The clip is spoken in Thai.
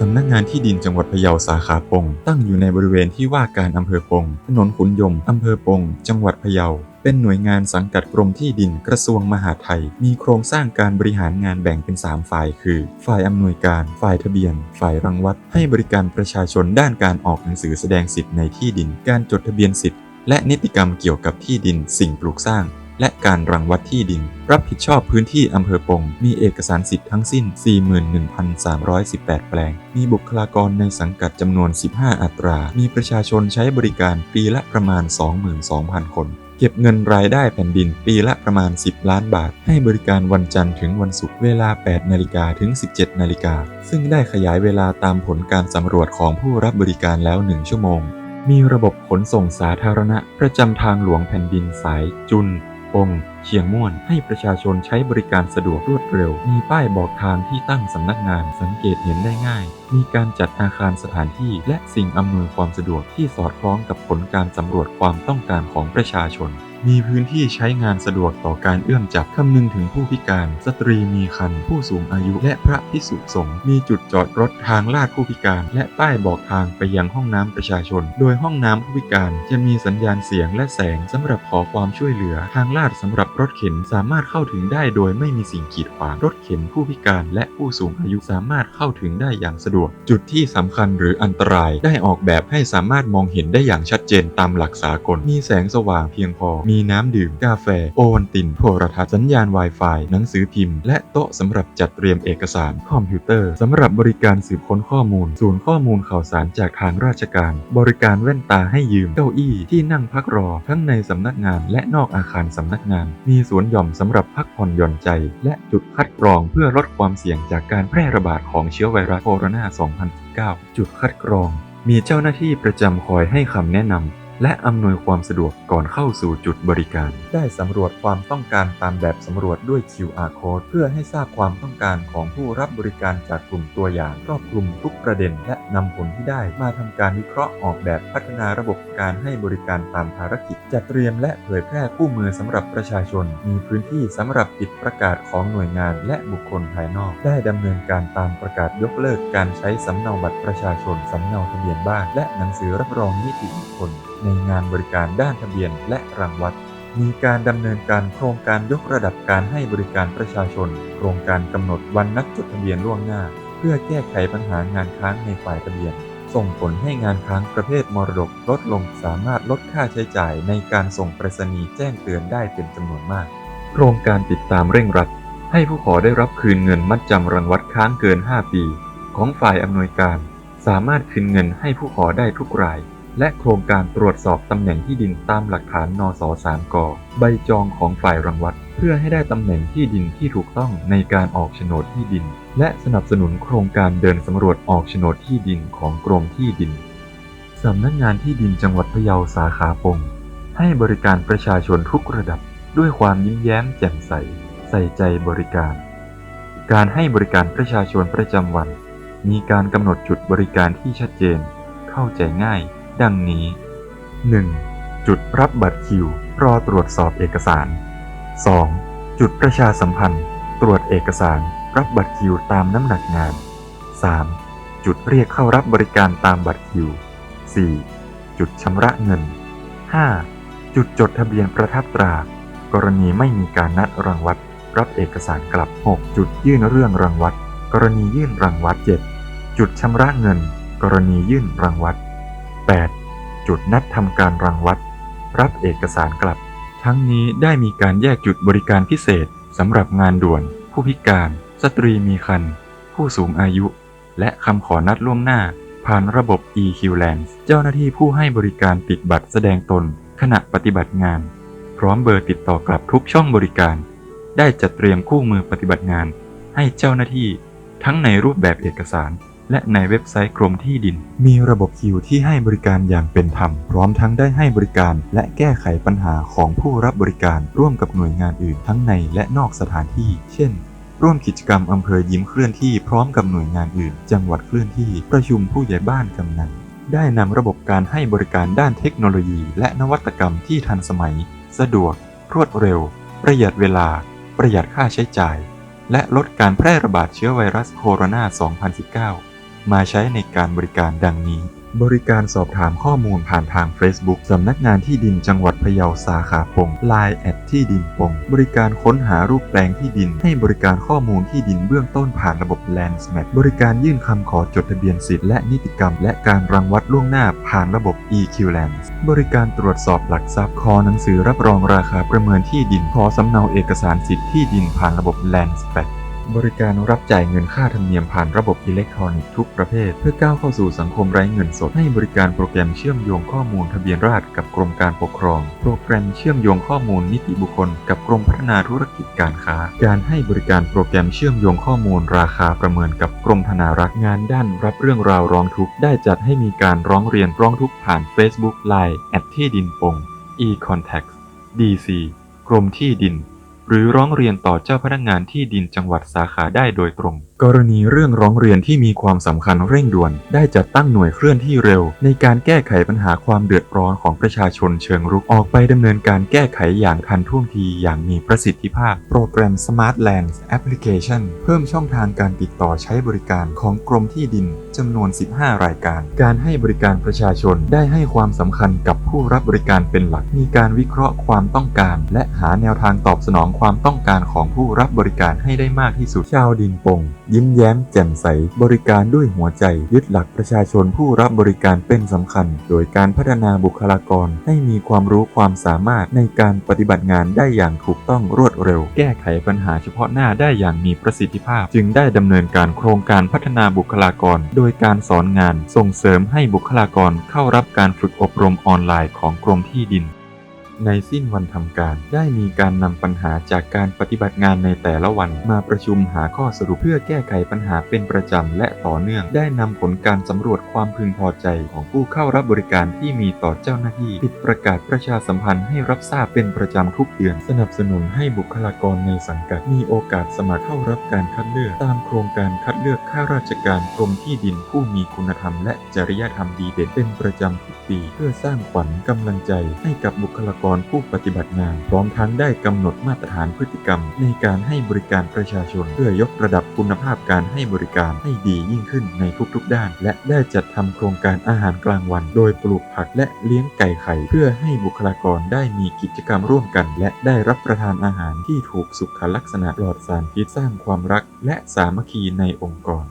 สำนักงานที่ดินจังหวัดพะเยาสาขาปง ตั้งอยู่ในบริเวณที่ว่าการอำเภอปง ถนนขุนยมอำเภอปง จังหวัดพะเยา เป็นหน่วยงานสังกัดกรมที่ดินกระทรวงมหาดไทย มีโครงสร้างการบริหารงานแบ่งเป็น 3 ฝ่าย คือ ฝ่ายอำนวยการ ฝ่ายทะเบียน ฝ่ายรังวัด ให้บริการประชาชนด้านการออกหนังสือแสดงสิทธิ์ในที่ดิน การจดทะเบียนสิทธิ์ และนิติกรรมเกี่ยวกับที่ดิน สิ่งปลูกสร้าง และการรังวัดที่ดิน รับผิดชอบพื้นที่อำเภอปง มีเอกสารสิทธิ์ทั้งสิ้น 41,318 แปลง มีบุคลากรในสังกัดจำนวน 15 อัตรา มีประชาชนใช้บริการปีละประมาณ 22,000 คน เก็บเงินรายได้แผ่นดินปีละประมาณ 10 ล้านบาท ให้บริการวันจันทร์ถึงวันศุกร์เวลา 8 นาฬิกาถึง 17 นาฬิกา ซึ่งได้ขยายเวลาตามผลการสำรวจของผู้รับบริการแล้ว 1 ชั่วโมงมีระบบขนส่งสาธารณะ ประจำทางหลวงแผ่นดินสายจุน ปง เชียงม่วน ให้ประชาชนใช้บริการสะดวกรวดเร็ว มีป้ายบอกทางที่ตั้งสำนักงานสังเกตเห็นได้ง่าย มีการจัดอาคารสถานที่ และสิ่งอำนวยความสะดวกที่สอดคล้องกับผลการสำรวจความต้องการของประชาชน มีพื้นที่ใช้งานสะดวกต่อการเอื้อมจับคำนึงถึงผู้พิการ สตรีมีครรภ์ผู้สูงอายุ และพระพิสุสงฆ์มีจุดจอดรถทางลาดผู้พิการ และป้ายบอกทางไปยังห้องน้ำประชาชน โดยห้องน้ำผู้พิการจะมีสัญญาณเสียงและแสงสำหรับขอความช่วยเหลือ ทางลาดสำหรับรถเข็นสามารถเข้าถึงได้โดยไม่มีสิ่งกีดขวางรถเข็นผู้พิการ และผู้สูงอายุสามารถเข้าถึงได้อย่างสะดวก จุดที่สำคัญหรืออันตรายได้ออกแบบให้สามารถมองเห็นได้อย่างชัดเจนตามหลักสากลมีแสงสว่างเพียงพอมีน้ำดื่มกาแฟ โอวัลติน โทรทัศน์สัญญาณ Wi-Fi หนังสือพิมพ์ และโต๊ะสำหรับจัดเตรียมเอกสาร คอมพิวเตอร์สำหรับบริการสืบค้นข้อมูล ศูนย์ข้อมูลข่าวสารจากทางราชการ บริการแว่นตาให้ยืมเก้าอี้ที่นั่งพักรอ ทั้งในสำนักงาน และนอกอาคารสำนักงาน มีสวนหย่อมสำหรับพักผ่อนหย่อนใจ และจุดคัดกรองเพื่อลดความเสี่ยงจากการแพร่ระบาดของเชื้อไวรัสโคโรนา 2019 จุดคัดกรองมีเจ้าหน้าที่ประจำคอยให้คำแนะนำ และอำนวยความสะดวกก่อนเข้าสู่จุดบริการ ได้สำรวจความต้องการตามแบบสำรวจด้วย QR code เพื่อให้ทราบความต้องการของผู้รับบริการจากกลุ่มตัวอย่างครอบคลุมทุกประเด็น และนำผลที่ได้มาทำการวิเคราะห์ออกแบบพัฒนาระบบการให้บริการตามภารกิจ จัดเตรียมและเผยแพร่คู่มือสำหรับประชาชน มีพื้นที่สำหรับปิดประกาศของหน่วยงาน และบุคคลภายนอก ได้ดำเนินการตามประกาศยกเลิกการใช้สำเนาบัตรประชาชนสำเนาทะเบียนบ้าน และหนังสือรับรองนิติบุคคลในงานบริการด้านทะเบียนและรังวัด มีการดำเนินการโครงการยกระดับการให้บริการประชาชน โครงการกำหนดวันนัดจดทะเบียนล่วงหน้า เพื่อแก้ไขปัญหางานค้างในฝ่ายทะเบียน ส่งผลให้งานค้างประเภทมรดกลดลงสามารถลดค่าใช้จ่ายในการส่งไปรษณีย์แจ้งเตือนได้เป็นจำนวนมาก โครงการติดตามเร่งรัด ให้ผู้ขอได้รับคืนเงินมัดจำรังวัดค้างเกิน 5 ปี ของฝ่ายอำนวยการ สามารถคืนเงินให้ผู้ขอได้ทุกราย และโครงการตรวจสอบตำแหน่งที่ดินตามหลักฐานนส3กใบจองของฝ่ายรังวัด เพื่อให้ได้ตำแหน่งที่ดินที่ถูกต้องในการออกโฉนดที่ดิน และสนับสนุนโครงการเดินสำรวจออกโฉนดที่ดินของกรมที่ดินสำนักงานที่ดินจังหวัดพะเยาสาขาปงให้บริการประชาชนทุกระดับ ด้วยความยิ้มแย้มแจ่มใส ใส่ใจบริการ การให้บริการประชาชนประจำวัน มีการกำหนดจุดบริการที่ชัดเจน เข้าใจง่าย ดังนี้ 1. จุดรับบัตรคิว รอตรวจสอบเอกสาร 2. จุดประชาสัมพันธ์ ตรวจเอกสาร รับบัตรคิวตามน้ำหนักงาน 3. จุดเรียกเข้ารับบริการตามบัตรคิว 4. จุดชำระเงิน 5. จุดจดทะเบียนประทับตรา กรณีไม่มีการนัดรังวัดรับเอกสารกลับ 6. จุดยื่นเรื่องรังวัด กรณียื่นรังวัด 7. จุดชำระเงิน กรณียื่นรังวัด 8. จุดนัดทำการรังวัด รับเอกสารกลับ ทั้งนี้ได้มีการแยกจุดบริการพิเศษสำหรับงานด่วน ผู้พิการ สตรีมีครรภ์ผู้สูงอายุ และคำขอนัดล่วงหน้า ผ่านระบบ eQland เจ้าหน้าที่ผู้ให้บริการติดบัตรแสดงตน ขณะปฏิบัติงาน พร้อมเบอร์ติดต่อกลับทุกช่องบริการ ได้จัดเตรียมคู่มือปฏิบัติงาน ให้เจ้าหน้าที่ทั้งในรูปแบบเอกสาร และในเว็บไซต์กรมที่ดิน มีระบบคิวที่ให้บริการอย่างเป็นธรรม พร้อมทั้งได้ให้บริการ และแก้ไขปัญหาของผู้รับบริการร่วมกับหน่วยงานอื่นทั้งในและนอกสถานที่ เช่น ร่วมกิจกรรมอำเภอยิ้มเคลื่อนที่พร้อมกับหน่วยงานอื่น จังหวัดเคลื่อนที่ ประชุมผู้ใหญ่บ้านกำนันได้นำระบบการให้บริการด้านเทคโนโลยี และนวัตกรรมที่ทันสมัย สะดวก รวดเร็ว ประหยัดเวลา ประหยัดค่าใช้จ่าย และลดการแพร่ระบาดเชื้อไวรัสโคโรนา 2019 มาใช้ในการบริการดังนี้ บริการสอบถามข้อมูลผ่านทาง Facebook สำนักงานที่ดินจังหวัดพะเยาสาขาปง Line แอดที่ดินปงบริการค้นหารูปแปลงที่ดิน ให้บริการข้อมูลที่ดินเบื้องต้นผ่านระบบ Landsmap บริการยื่นคำขอจดทะเบียนสิทธิและนิติกรรม และการรังวัดล่วงหน้าผ่านระบบ EQLands บริการตรวจสอบหลักทรัพย์ขอหนังสือรับรองราคาประเมินที่ดินขอสำเนาเอกสารสิทธิที่ดินผ่านระบบ Landspat บริการรับจ่ายเงินค่าธรรมเนียมผ่านระบบอิเล็กทรอนิกส์ทุกประเภท เพื่อก้าวเข้าสู่สังคมไร้เงินสด ให้บริการโปรแกรมเชื่อมโยงข้อมูลทะเบียนราษฎรกับกรมการปกครอง โปรแกรมเชื่อมโยงข้อมูลนิติบุคคล กับกรมพัฒนาธุรกิจการค้า การให้บริการโปรแกรมเชื่อมโยงข้อมูลราคาประเมินกับกรมธนารักษ์งานด้านรับเรื่องราวร้องทุกข์ได้จัดให้มีการร้องเรียนร้องทุกข์ผ่าน Facebook Line แอดที่ดินปง e-contact DC กรมที่ดิน หรือร้องเรียนต่อเจ้าพนักงานที่ดินจังหวัดสาขาได้โดยตรงกรณีเรื่องร้องเรียนที่มีความสำคัญเร่งด่วน ได้จัดตั้งหน่วยเคลื่อนที่เร็ว ในการแก้ไขปัญหาความเดือดร้อนของประชาชนเชิงรุกออกไปดำเนินการแก้ไขอย่างทันท่วงทีอย่างมีประสิทธิภาพ โปรแกรม Smart Lands Application เพิ่มช่องทางการติดต่อใช้บริการของกรมที่ดินจำนวน 15 รายการ การให้บริการประชาชนได้ให้ความสำคัญกับผู้รับบริการเป็นหลัก มีการวิเคราะห์ความต้องการ และหาแนวทางตอบสนองความต้องการของผู้รับบริการให้ได้มากที่สุดชาวดินปงยิ้มแย้มแจ่มใส บริการด้วยหัวใจ ยึดหลักประชาชนผู้รับบริการเป็นสำคัญ โดยการพัฒนาบุคลากรให้มีความรู้ความสามารถในการปฏิบัติงานได้อย่างถูกต้องรวดเร็ว แก้ไขปัญหาเฉพาะหน้าได้อย่างมีประสิทธิภาพ จึงได้ดำเนินการโครงการพัฒนาบุคลากร โดยการสอนงาน ส่งเสริมให้บุคลากรเข้ารับการฝึกอบรมออนไลน์ของกรมที่ดิน ในสิ้นวันทำการ ได้มีการนำปัญหาจากการปฏิบัติงานในแต่ละวัน มาประชุมหาข้อสรุปเพื่อแก้ไขปัญหาเป็นประจำและต่อเนื่อง ได้นำผลการสำรวจความพึงพอใจของผู้เข้ารับบริการที่มีต่อเจ้าหน้าที่ติดประกาศประชาสัมพันธ์ให้รับทราบเป็นประจำทุกเดือน สนับสนุนให้บุคลากรในสังกัดมีโอกาสสมัครเข้ารับการคัดเลือก ตามโครงการคัดเลือกข้าราชการกรมที่ดินผู้มีคุณธรรมและจริยธรรมดีเด่นเป็นประจำทุกปี เพื่อสร้างขวัญกำลังใจให้กับบุคลากรรผู้ปฏิบัติงาน พร้อมทั้งได้กำหนดมาตรฐานพฤติกรรม ในการให้บริการประชาชน เพื่อยกระดับคุณภาพการให้บริการให้ดียิ่งขึ้นในทุกๆด้าน และได้จัดทำโครงการอาหารกลางวัน โดยปลูกผักและเลี้ยงไก่ไข่ เพื่อให้บุคลากรได้มีกิจกรรมร่วมกัน และได้รับประทานอาหารที่ถูกสุขลักษณะปลอดสารพิษสร้างความรัก และสามัคคีในองค์กร